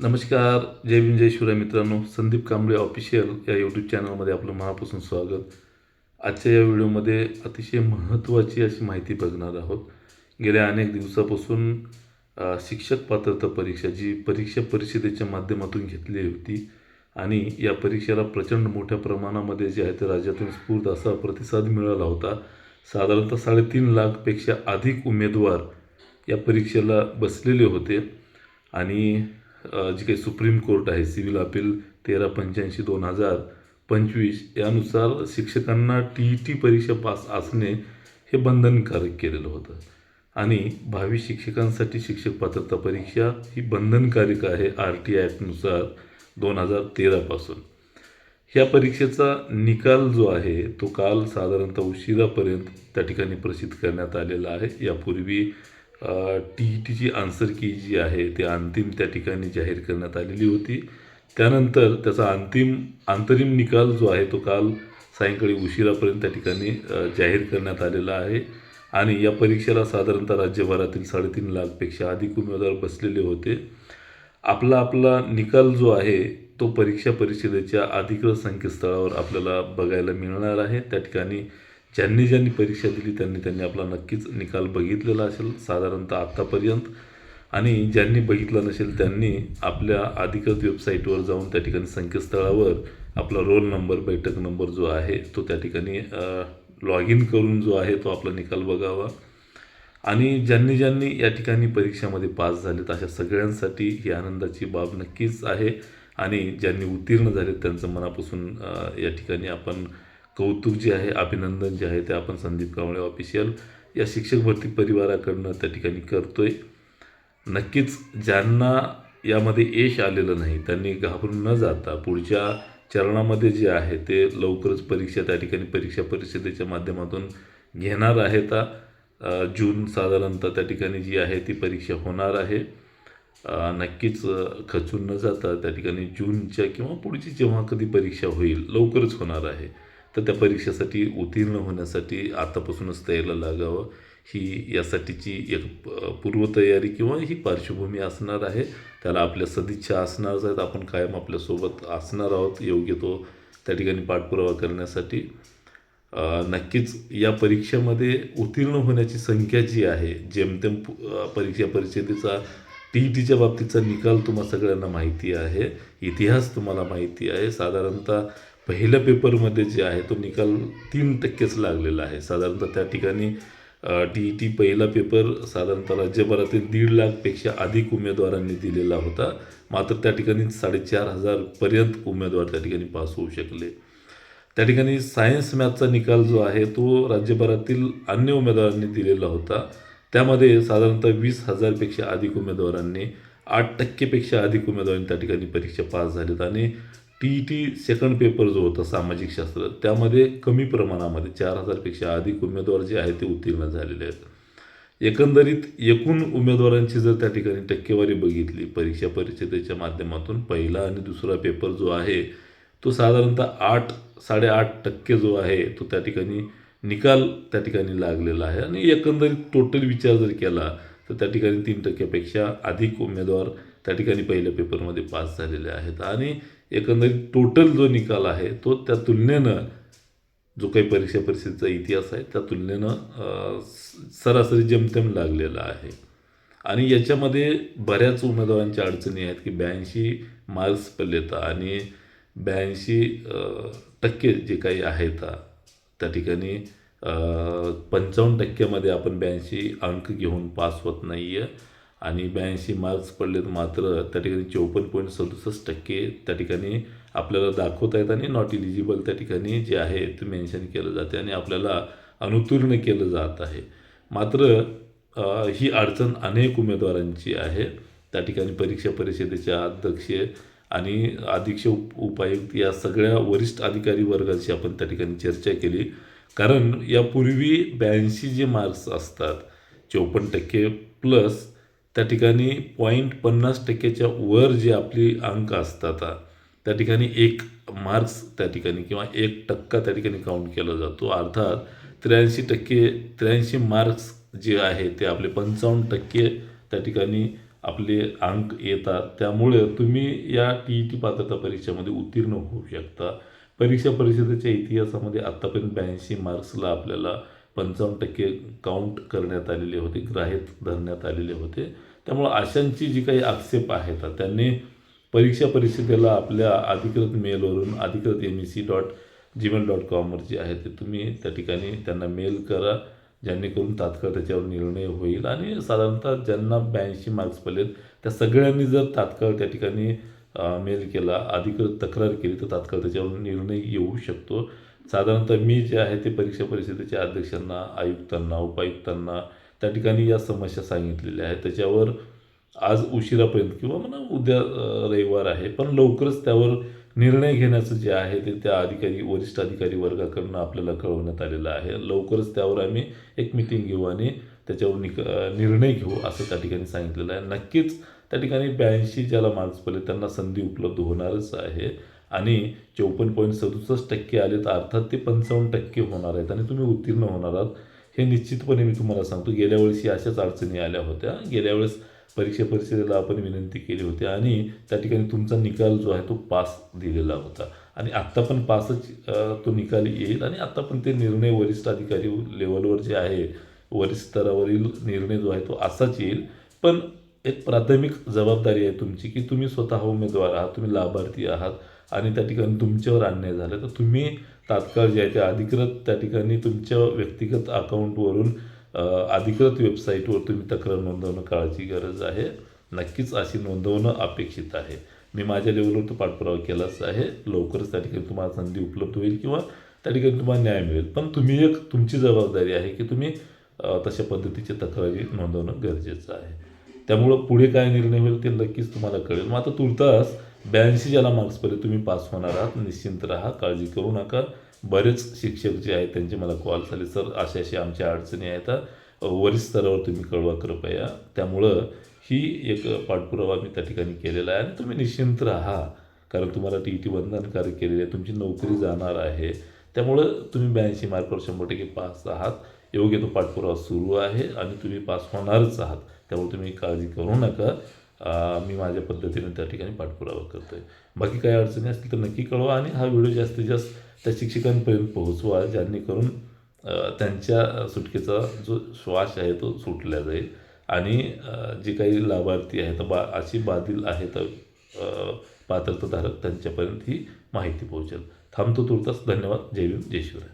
नमस्कार. जय भीम जय शिवराय मित्रांनो. संदीप कांबळे ऑफिशियल या यूट्यूब चॅनलमध्ये आपलं मनापासून स्वागत. आजच्या या व्हिडिओमध्ये अतिशय महत्त्वाची अशी माहिती बघणार आहोत. गेल्या अनेक दिवसापासून शिक्षक पात्रता परीक्षा जी परीक्षा परिषदेच्या माध्यमातून घेतली होती आणि या परीक्षेला प्रचंड मोठ्या प्रमाणामध्ये जे आहे ते राज्यातून स्फूर्त असा प्रतिसाद मिळाला होता. साधारणतः साडेतीन लाखपेक्षा अधिक उमेदवार या परीक्षेला बसलेले होते आणि जी काही सुप्रीम कोर्ट आहे सिव्हिल अपील तेरा पंच्याऐंशी दोन हजार पंचवीस यानुसार शिक्षकांना टी ई टी परीक्षा पास असणे हे बंधनकारक केलेलं होतं. आणि भावी शिक्षकांसाठी शिक्षक पात्रता परीक्षा ही बंधनकारक आहे आर टी ॲक्टनुसार दोन हजार तेरापासून ह्या परीक्षेचा निकाल जो आहे तो काल साधारणतः उशिरापर्यंत त्या ठिकाणी प्रसिद्ध करण्यात आलेला आहे. यापूर्वी टी ई टीची आन्सर की जी आहे ती अंतिम त्या ठिकाणी जाहीर करण्यात आलेली होती. त्यानंतर त्याचा अंतिम अंतरिम निकाल जो आहे तो काल सायंकाळी उशिरापर्यंत त्या ठिकाणी जाहीर करण्यात आलेला आहे. आणि या परीक्षेला साधारणतः राज्यभरातील साडेतीन लाखपेक्षा अधिक उमेदवार बसलेले होते. आपला आपला निकाल जो आहे तो परीक्षा परिषदेच्या अधिकृत संकेतस्थळावर आपल्याला बघायला मिळणार आहे. त्या ठिकाणी ज्यांनी ज्यांनी परीक्षा दिली त्यांनी त्यांनी आपला नक्कीच निकाल बघितलेला असेल साधारणतः आत्तापर्यंत आणि ज्यांनी बघितला नसेल त्यांनी आपल्या अधिकृत वेबसाईटवर जाऊन त्या ठिकाणी संकेतस्थळावर आपला रोल नंबर बैठक नंबर जो आहे तो त्या ठिकाणी लॉग इन करून जो आहे तो आपला निकाल बघावा. आणि ज्यांनी ज्यांनी या ठिकाणी परीक्षामध्ये पास झालेत अशा सगळ्यांसाठी ही आनंदाची बाब नक्कीच आहे. आणि ज्यांनी उत्तीर्ण झालेत त्यांचं मनापासून या ठिकाणी आपण कौतुक जे आहे अभिनंदन जे आहे ते आपण संदीप कांबळे ऑफिशियल या शिक्षक भरती परिवाराकडनं त्या ठिकाणी करतोय. नक्कीच ज्यांना यामध्ये यश आलेलं नाही त्यांनी घाबरून न जाता पुढच्या चरणामध्ये जे आहे ते लवकरच परीक्षा त्या ठिकाणी परीक्षा परिषदेच्या माध्यमातून घेणार आहेत. ता जून साधारणतः त्या ठिकाणी जी आहे ती परीक्षा होणार आहे. नक्कीच खचून न जाता त्या ठिकाणी जूनच्या किंवा पुढची जेव्हा कधी परीक्षा होईल लवकरच होणार आहे. तर त्या परीक्षेसाठी उत्तीर्ण होण्यासाठी आतापासूनच तयारीला लागावं. ही यासाठीची एक पूर्वतयारी किंवा ही पार्श्वभूमी असणार आहे. त्याला आपल्या सदिच्छा असणारच आहेत. आपण कायम आपल्यासोबत असणार आहोत. योग्य तो त्या ठिकाणी पाठपुरावा करण्यासाठी. नक्कीच या परीक्षेमध्ये उत्तीर्ण होण्याची संख्या जी आहे जेमतेम परीक्षा परिषदेचा टी ई टीच्या बाबतीचा निकाल तुम्हा सगळ्यांना माहिती आहे. इतिहास तुम्हाला माहिती आहे. साधारणतः पहिल्या पेपरमध्ये जे आहे तो निकाल तीन टक्केच लागलेला आहे. साधारणतः त्या ठिकाणी टी ई टी पहिला पेपर साधारणतः राज्यभरातील दीड लाखपेक्षा अधिक उमेदवारांनी दिलेला होता. मात्र त्या ठिकाणी साडेचार हजारपर्यंत उमेदवार त्या ठिकाणी पास होऊ शकले. त्या ठिकाणी सायन्स मॅथचा निकाल जो आहे तो राज्यभरातील अन्य उमेदवारांनी दिलेला होता. त्यामध्ये साधारणतः वीस हजारपेक्षा अधिक उमेदवारांनी आठ टक्केपेक्षा अधिक उमेदवारांनी त्या ठिकाणी परीक्षा पास झालेत. आणि T E T second paper जो होता सामाजिक शास्त्र त्यामध्ये कमी प्रमाणामध्ये चार हजारपेक्षा अधिक उमेदवार जे आहेत ते उत्तीर्ण झालेले आहेत. एकंदरीत एकूण उमेदवारांची जर त्या ठिकाणी टक्केवारी बघितली परीक्षा परिषदेच्या माध्यमातून पहिला आणि दुसरा पेपर जो आहे तो साधारणतः आठ साडेआठ टक्के जो आहे तो त्या ठिकाणी निकाल त्या ठिकाणी लागलेला आहे. आणि एकंदरीत टोटल विचार जर केला तर त्या ठिकाणी तीन टक्क्यापेक्षा अधिक उमेदवार त्या ठिकाणी पहिल्या पेपरमध्ये पास झालेले आहेत. आणि एकंदरीत टोटल जो निकाल आहे तो त्या तुलनेनं जो काही परीक्षा परिषदेचा इतिहास आहे त्या तुलनेनं सरासरी जमतेम लागलेला आहे. आणि याच्यामध्ये बऱ्याच उमेदवारांच्या अडचणी आहेत की ब्याऐंशी मार्क्स पडलेत आणि ब्याऐंशी टक्के जे काही आहेत त्या ठिकाणी पंचावन्न टक्क्यामध्ये आपण ब्याऐंशी अंक घेऊन पास होत नाही आहे आणि ब्याऐंशी मार्क्स पडलेत मात्र त्या ठिकाणी चौपन्न पॉईंट सदुसष्ट टक्के त्या ठिकाणी आपल्याला दाखवत आहेत आणि नॉट इलिजिबल त्या ठिकाणी जे आहे ते मेन्शन केलं जाते आणि आपल्याला अनुत्तीर्ण केलं जात आहे. मात्र ही अडचण अनेक उमेदवारांची आहे. त्या ठिकाणी परीक्षा परिषदेच्या अध्यक्ष आणि अधीक्ष उप उपायुक्त या सगळ्या वरिष्ठ अधिकारी वर्गाशी आपण त्या ठिकाणी चर्चा केली. कारण यापूर्वी ब्याऐंशी जे मार्क्स असतात चौपन्न टक्के प्लस त्या ठिकाणी पॉईंट पन्नास टक्क्याच्या वर जे आपली अंक असतात त्या ठिकाणी एक मार्क्स त्या ठिकाणी किंवा एक टक्का त्या ठिकाणी काउंट केला जातो. अर्थात त्र्याऐंशी टक्के त्र्याऐंशी मार्क्स जे आहे ते आपले पंचावन्न टक्के त्या ठिकाणी आपले अंक येतात. त्यामुळे तुम्ही या टी ई टी पात्रता परीक्षेमध्ये उत्तीर्ण होऊ शकता. परीक्षा परिषदेच्या इतिहासामध्ये आत्तापर्यंत ब्याऐंशी मार्क्सला आपल्याला पंचावन्न टक्के काउंट करण्यात आलेले होते ग्राह्यत धरण्यात आलेले होते. त्यामुळं अशांची जी काही आक्षेप आहेत त्यांनी परीक्षा परिषदेला आपल्या अधिकृत मेलवरून अधिकृत M E C dot Gmail dot कॉमवर जे आहे ते तुम्ही त्या ठिकाणी त्यांना मेल करा जेणेकरून तात्काळ त्याच्यावर निर्णय होईल. आणि साधारणतः ज्यांना ब्याऐंशी मार्क्स पडलेत त्या सगळ्यांनी जर तात्काळ त्या ठिकाणी मेल केला अधिकृत तक्रार केली तर तात्काळ त्याच्यावर निर्णय येऊ शकतो. साधारणतः मी जे आहे ते परीक्षा परिषदेच्या अध्यक्षांना आयुक्तांना उपायुक्तांना त्या ठिकाणी या समस्या सांगितलेल्या आहेत. त्याच्यावर आज उशिरापर्यंत किंवा म्हणा उद्या रविवार आहे पण लवकरच त्यावर निर्णय घेण्याचं जे आहे ते त्या अधिकारी वरिष्ठ अधिकारी वर्गाकडून आपल्याला कळवण्यात आलेलं आहे. लवकरच त्यावर आम्ही एक मिटिंग घेऊ आणि त्याच्यावर निक निर्णय घेऊ असं त्या ठिकाणी सांगितलेलं आहे. नक्कीच त्या ठिकाणी ब्याऐंशी ज्याला मार्क्स पडले त्यांना संधी उपलब्ध होणारच आहे. आणि चौपन्न पॉईंट सदुसष्ट टक्के आले तर अर्थात ते पंचावन्न टक्के होणार आहेत आणि तुम्ही उत्तीर्ण होणार आहात. हे निश्चितपणे मी तुम्हाला सांगतो गेल्या वेळेस अशाच अडचणी आल्या होत्या. गेल्या वेळेस परीक्षा परिषदेला आपण विनंती केली होती आणि त्या ठिकाणी तुमचा निकाल जो आहे तो पास दिलेला होता. आणि आत्ता पण पासच तो निकाल येईल आणि आत्ता पण ते निर्णय वरिष्ठ अधिकारी लेवलवर जे आहे वरिष्ठ स्तरावरील निर्णय जो आहे तो असाच येईल. पण एक प्राथमिक जबाबदारी आहे तुमची की तुम्ही स्वतः उमेदवार आहात तुम्ही लाभार्थी आहात. आणि त्या ठिकाणी तुमच्यावर अन्याय झाला. तर तुम्ही तात्काळ जे आहे ते अधिकृत त्या ठिकाणी तुमच्या व्यक्तिगत अकाउंटवरून अधिकृत वेबसाईटवर तुम्ही तक्रार नोंदवणं काळाची गरज आहे. नक्कीच अशी नोंदवणं अपेक्षित आहे. मी माझ्या लेवलवर तो पाठपुरावा केलाच आहे. लवकरच त्या ठिकाणी तुम्हाला संधी उपलब्ध होईल किंवा त्या ठिकाणी तुम्हाला न्याय मिळेल. पण तुम्ही एक तुमची जबाबदारी आहे की तुम्ही तशा पद्धतीची तक्रारी नोंदवणं गरजेचं आहे. त्यामुळं पुढे काय निर्णय होईल ते नक्कीच तुम्हाला कळेल. मग आता तुर्तास ब्याऐंशी ज्याला मार्क्स पडले तुम्ही पास होणार आहात. निश्चिंत राहा काळजी करू नका. बरेच शिक्षक जे आहेत त्यांचे मला कॉल झाले सर अशा अशा आमच्या अडचणी आहेत. अ, स्तरावर तुम्ही कळवा कृपया. त्यामुळं ही एक पाठपुरावा मी त्या ठिकाणी केलेला आहे. आणि तुम्ही निश्चिंत राहा कारण तुम्हाला टी ई टी बंधनकारक केलेली आहे. तुमची नोकरी जाणार आहे. त्यामुळं तुम्ही ब्याऐंशी मार्कवर शंभर टक्के पास आहात. योग्य तो पाठपुरावा सुरू आहे आणि तुम्ही पास होणारच आहात. त्यामुळे तुम्ही काळजी करू नका. मी माझ्या पद्धतीने त्या ठिकाणी पाठपुरावा करतोय. बाकी काही अडचणी असतील तर नक्की कळवा आणि हा व्हिडिओ जास्तीत जास्त त्या शिक्षकांपर्यंत पोहोचवा जेणेकरून त्यांच्या सुटकेचा जो श्वास आहे तो सुटला जाईल. आणि जे काही लाभार्थी आहेत बा अशी बाधिल आहेत पात्रताधारक त्यांच्यापर्यंत ही माहिती पोहोचेल. थांबतो तुर्तास. धन्यवाद. जय भीम जय शिवराय.